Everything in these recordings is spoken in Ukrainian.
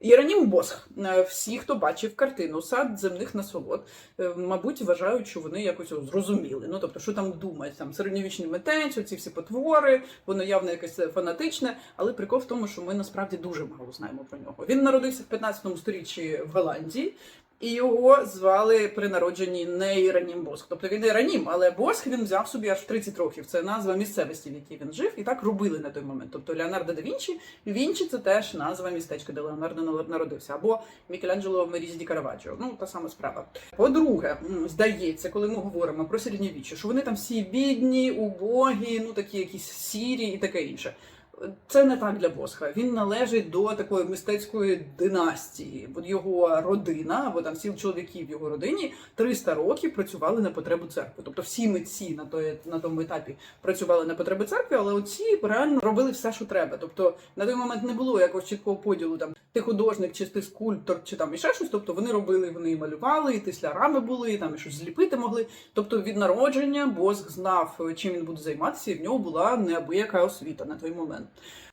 Іронім Босх. Е, Всі, хто бачив картину Сад земних насолод, е, мабуть, вважають, що вони якось зрозуміли. Ну тобто, що там думають, там середньовічний митець, ці всі потвори, воно явно якесь фанатичне. Але прикол в тому, що ми насправді дуже мало знаємо про нього. Він народився в 15 сторіччі в Голландії. І його звали при народженні не Іранім Босх. Тобто він Іранім, але Босх він взяв собі аж в 30 років. Це назва місцевості, в якій він жив, і так робили на той момент. Тобто Леонардо да Вінчі, Вінчі це теж назва містечка, де Леонардо народився, або Мікеланджело Мерізі ді Караваджо. Ну та сама справа. По-друге, здається, коли ми говоримо про середньовіччя, що вони там всі бідні, убогі, ну такі якісь сірі і таке інше. Це не так для Босха. Він належить до такої мистецької династії. бо його родина, або там сім чоловіків в його родині 300 років працювали на потребу церкви. Тобто всі митці на той на тому етапі працювали на потреби церкви, але оці реально робили все, що треба. Тобто на той момент не було якогось чіткого поділу там ти художник, чи ти скульптор, чи там і ще щось. Тобто вони робили, вони і малювали, і тислярами були, і там і щось зліпити могли. Тобто від народження Босх знав, чим він буде займатися, і в нього була неабияка освіта на той момент.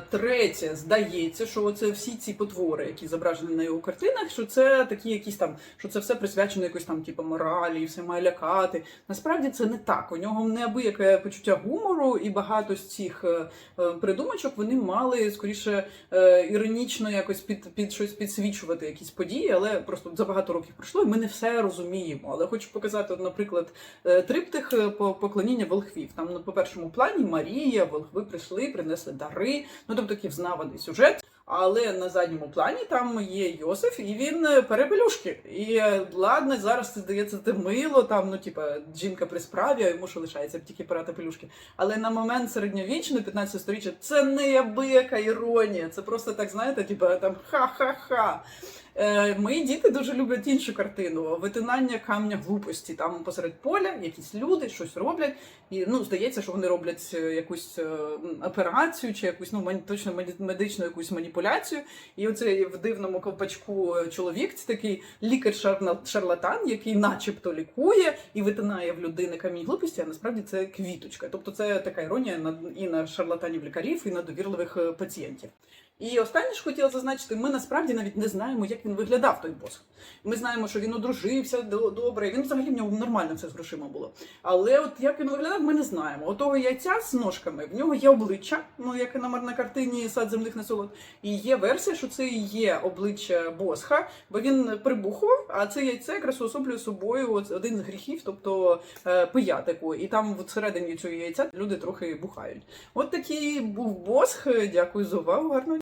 Третє, здається, що це всі ці потвори, які зображені на його картинах, що це такі якісь там, що це все присвячено якось там, типу, моралі, і все має лякати. Насправді це не так. У нього неабияке почуття гумору, і багато з цих е, е, придумочок вони мали скоріше е, іронічно якось під, під щось підсвічувати якісь події, але просто за багато років пройшло, і ми не все розуміємо. Але хочу показати, наприклад, е, триптих е, по поклоніння волхвів. Там ну, по першому плані Марія, волхви прийшли, принесли дари. Ну тобто такий взнаваний сюжет. Але на задньому плані там є Йосиф, і він е, перепелюшки. І е, ладно, зараз це здається це мило, там, ну типа жінка при справі, а йому що лишається тільки пирати пелюшки. Але на момент середньовічно, 15 сторіччя це неабияка іронія. Це просто так, знаєте, типа там ха-ха-ха. Е, Мої діти дуже люблять іншу картину витинання камня глупості. Там посеред поля якісь люди щось роблять, і ну здається, що вони роблять е, якусь е, операцію чи якусь ну точно медичну якусь маніпуляцію. І оцей в дивному ковпачку е, чоловік, це такий лікар-шарлатан, який начебто лікує і витинає в людини камінь глупості, а насправді це квіточка. Тобто це така іронія на і на шарлатанів лікарів, і на довірливих пацієнтів. І останнє ж хотіла зазначити, ми насправді навіть не знаємо, як він виглядав той босх. Ми знаємо, що він одружився до- добре. Він взагалі в нього нормально все з грошима було. Але от як він виглядав, ми не знаємо. Отого яйця з ножками в нього є обличчя, ну як і на, на картині сад земних насолод. І є версія, що це і є обличчя босха, бо він прибухував, а це яйце якраз уособлює собою один з гріхів, тобто е, пиятику. І там всередині цього яйця люди трохи бухають. От такий був босх. Дякую за увагу. Гарного